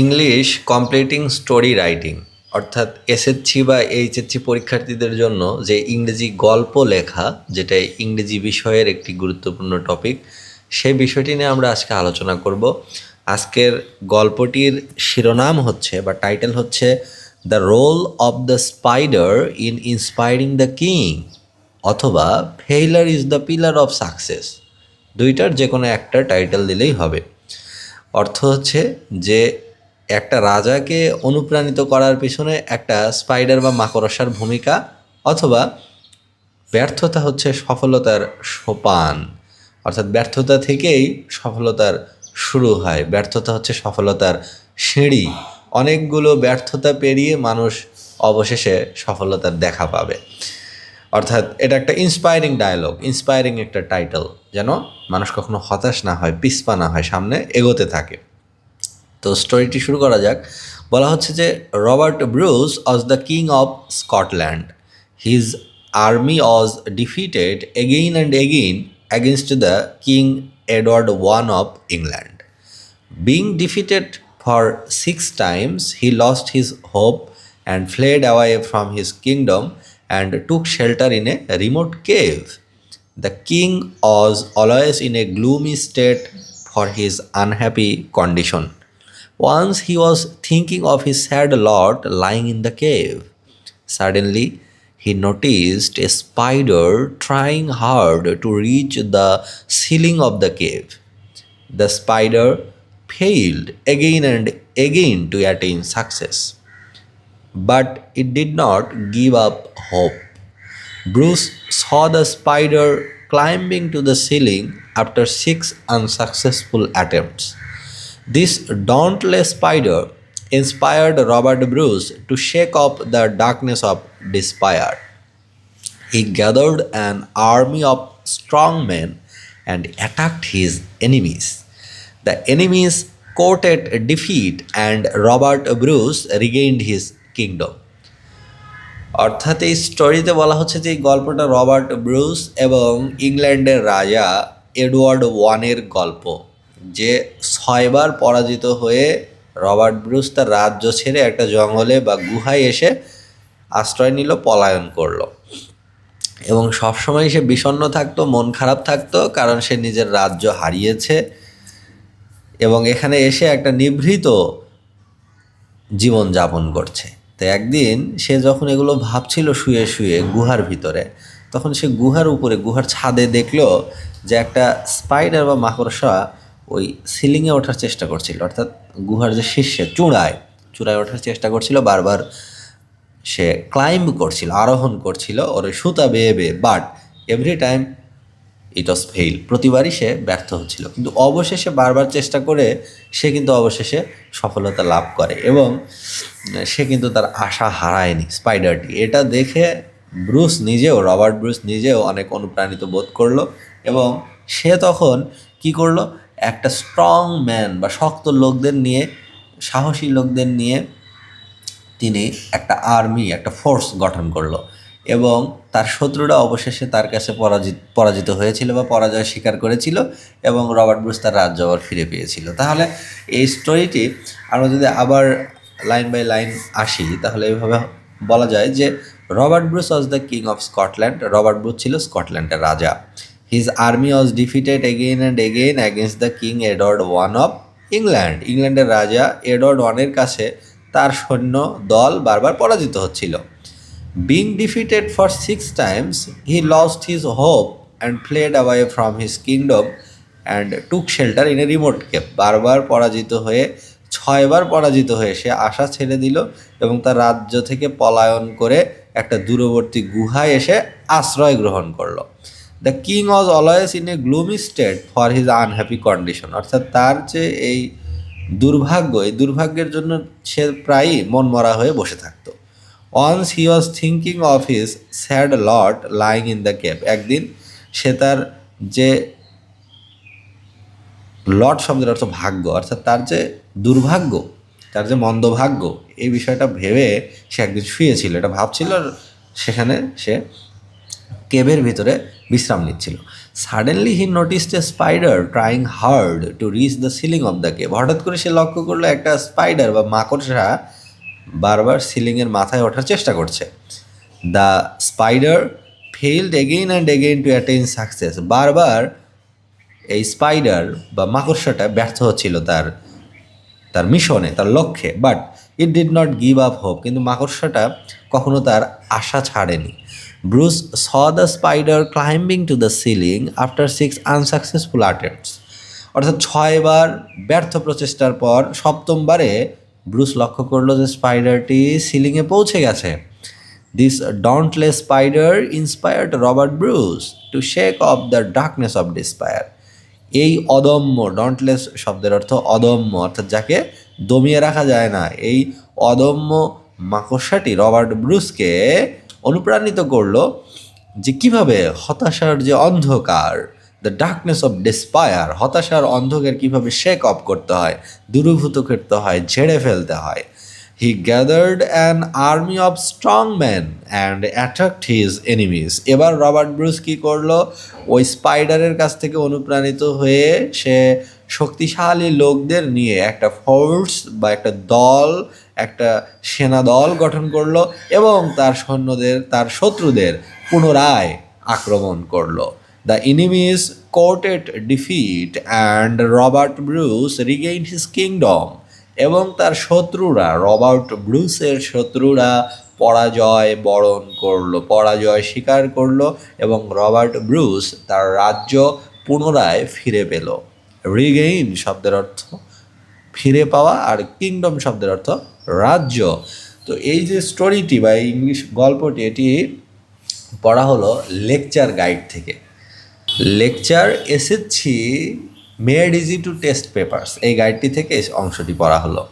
English completing story writing অর্থাৎ SSC বা HSC পরীক্ষার্থীদের জন্য যে ইংরেজি গল্প লেখা, যেটা ইংরেজি বিষয়ের একটি গুরুত্বপূর্ণ টপিক সেই বিষয়টি নিয়ে আমরা আজকে আলোচনা করব। আজকের গল্পটির শিরোনাম হচ্ছে বা টাইটেল হচ্ছে the role of the spider in inspiring the king অথবা failure is the pillar of success দুইটার যে কোনো একটা টাইটেল দিলেই হবে। অর্থ হচ্ছে যে একটা রাজাকে অনুপ্রাণিত করার পিছনে একটা স্পাইডার বা মাকড়সার ভূমিকা অথবা ব্যর্থতা হচ্ছে সফলতার সোপান। অর্থাৎ ব্যর্থতা থেকেই সফলতার শুরু হয়। ব্যর্থতা হচ্ছে সফলতার সিঁড়ি। অনেকগুলো ব্যর্থতা পেরিয়ে মানুষ অবশেষে সফলতার দেখা পাবে। অর্থাৎ এটা একটা ইন্সপায়ারিং ডায়লগ ইন্সপায়ারিং একটা টাইটেল যেন মানুষ কখনো হতাশ না হয় পিসপা না হয়, সামনে এগোতে থাকে। তো স্টোরিটি শুরু করা যাক। বলা হচ্ছে যে Robert Bruce was the king of Scotland. His army was defeated again and again against the king Edward one of England. Being defeated for six times, he lost his hope and fled away from his kingdom and took shelter in a remote cave. The king was always in a gloomy state for his unhappy condition. Once he was thinking of his sad lot lying in the cave. Suddenly, he noticed a spider trying hard to reach the ceiling of the cave. The spider failed again and again to attain success. But it did not give up hope. Bruce saw the spider climbing to the ceiling after six unsuccessful attempts. This dauntless spider inspired Robert Bruce to shake off the darkness of despair. He gathered an army of strong men and attacked his enemies. The enemies courted defeat and Robert Bruce regained his kingdom. অর্থাৎ এই স্টোরিতে বলা হচ্ছে যে গল্পটা Robert Bruce এবং ইংল্যান্ডের রাজা এডওয়ার্ড ওয়ানের গল্প যে ছয়বার পরাজিত হয়ে রবার্ট ব্রুস তার রাজ্য ছেড়ে একটা জঙ্গলে বা গুহায় এসে আশ্রয় নিল, পলায়ন করল। এবং সবসময় সে বিষণ্ণ থাকতো, মন খারাপ থাকতো, কারণ সে নিজের রাজ্য হারিয়েছে। এবং এখানে এসে একটা নিভৃত জীবন যাপন করছে। তো একদিন সে যখন এগুলো ভাবছিল শুয়ে শুয়ে গুহার ভিতরে, তখন সে গুহার উপরে, গুহার ছাদে দেখল যে একটা স্পাইডার বা মাকড়সা ওই সিলিংয়ে ওঠার চেষ্টা করছিল, অর্থাৎ গুহার যে শীর্ষে চূড়ায় চূড়ায় ওঠার চেষ্টা করছিল, বারবার সে ক্লাইম্ব করছিল, আরোহণ করছিল, ওর সুতা বেয়ে বেয়ে but every time it was fail প্রতিবারই সে ব্যর্থ হচ্ছিল। কিন্তু অবশেষে বারবার চেষ্টা করে, সে কিন্তু অবশেষে সফলতা লাভ করে এবং সে কিন্তু তার আশা হারায়নি স্পাইডারটি এটা দেখে ব্রুস নিজেও, রবার্ট ব্রুস নিজেও অনেক অনুপ্রাণিত বোধ করল এবং সে তখন কি করল একটা স্ট্রং ম্যান বা শক্ত লোকদের নিয়ে, সাহসী লোকদের নিয়ে তিনি একটা আর্মি একটা ফোর্স গঠন করল। এবং তার শত্রুরা অবশেষে তার কাছে পরাজিত পরাজিত হয়েছিল বা পরাজয় স্বীকার করেছিল এবং রবার্ট ব্রুস তার রাজ্য আবার ফিরে পেয়েছিল। তাহলে এই স্টোরিটি আমরা যদি আবার লাইন বাই লাইন আসি, তাহলে এইভাবে বলা যায় যে Robert Bruce was the king of Scotland Robert Bruce ছিল স্কটল্যান্ডের রাজা। His army was defeated again and again against the king Edward one of England ইংল্যান্ডের রাজা এডওয়ার্ড ওয়ানের কাছে তার সৈন্য দল বারবার পরাজিত হচ্ছিল। Being defeated for six times he lost his hope and fled away from his kingdom and took shelter in a remote cave বারবার পরাজিত হয়ে, ছয়বার পরাজিত হয়ে সে আশা ছেড়ে দিল এবং তার রাজ্য থেকে পলায়ন করে একটা দূরবর্তী গুহায় এসে আশ্রয় গ্রহণ করল। The king was always in a gloomy state for his unhappy condition অর্থাৎ তার যে এই দুর্ভাগ্য, এই দুর্ভাগ্যের জন্য সে প্রায়ই মন মরা হয়ে বসে থাকতো। Once he was thinking of his sad lot lying in the cave একদিন সে তার যে লট শব্দের অর্থ ভাগ্য, অর্থাৎ তার যে দুর্ভাগ্য, তার যে মন্দভাগ্য, এই বিষয়টা ভেবে সে একদিন শুয়েছিল। এটা ভাবছিল সেখানে সে কেবের ভিতরে বিশ্রাম নিচ্ছিল। Suddenly he noticed a spider trying hard to reach the ceiling of the cave হঠাৎ করে সে লক্ষ্য করল একটা স্পাইডার বা মাকড়সা বারবার সিলিংয়ের মাথায় ওঠার চেষ্টা করছে। The spider failed again and again to attain success বারবার এই স্পাইডার বা মাকড়সাটা ব্যর্থ হচ্ছিল তার তার মিশনে, তার লক্ষ্যে। But it did not give up hope কিন্তু মাকড়সাটা কখনো তার আশা ছাড়েনি। Bruce saw the spider climbing to the ceiling after six unsuccessful attempts অর্থাৎ ছয়বার ব্যর্থ প্রচেষ্টার পর সপ্তমবারে ব্রুস লক্ষ্য করল যে স্পাইডারটি সিলিংয়ে পৌঁছে গেছে। This dauntless spider inspired Robert Bruce to shake off the darkness of despair এই অদম্য ডন্টলেস শব্দের অর্থ অদম্য, অর্থাৎ যাকে দমিয়ে রাখা যায় না। এই অদম্য মাকড়সাটি রবার্ট ব্রুসকে অনুপ্রাণিত করল যে কীভাবে হতাশার যে অন্ধকার দ্য ডার্কনেস অফ ডেসপায়ার হতাশার অন্ধকার কীভাবে শেক অফ করতে হয়, দূরীভূত করতে হয়, ঝেড়ে ফেলতে হয়। He gathered an army of strong man and attract his enemies এবার রবার্ট ব্রুস কী করল? ওই স্পাইডারের কাছ থেকে অনুপ্রাণিত হয়ে সে শক্তিশালী লোকদের নিয়ে একটা ফোর্স বা একটা দল একটা সেনা দল গঠন করল এবং তার সৈন্যদের, তার শত্রুদের পুনরায় আক্রমণ করল। The enemies courted defeat and Robert Bruce regain his kingdom এবং তার শত্রুরা রবার্ট ব্রুসের শত্রুরা পরাজয় বরণ করল, পরাজয় স্বীকার করল এবং রবার্ট ব্রুস তার রাজ্য পুনরায় ফিরে পেল। রিগেইন শব্দের অর্থ ফিরে পাওয়া আর কিংডম শব্দের অর্থ রাজ্য। তো এই যে স্টোরিটি বা ইংলিশ গল্পটি, এটি পড়া হলো লেকচার গাইড থেকে। লেকচার এসেছি made easy to test papers এই গাইডটি থেকে অংশটি পড়া হলো।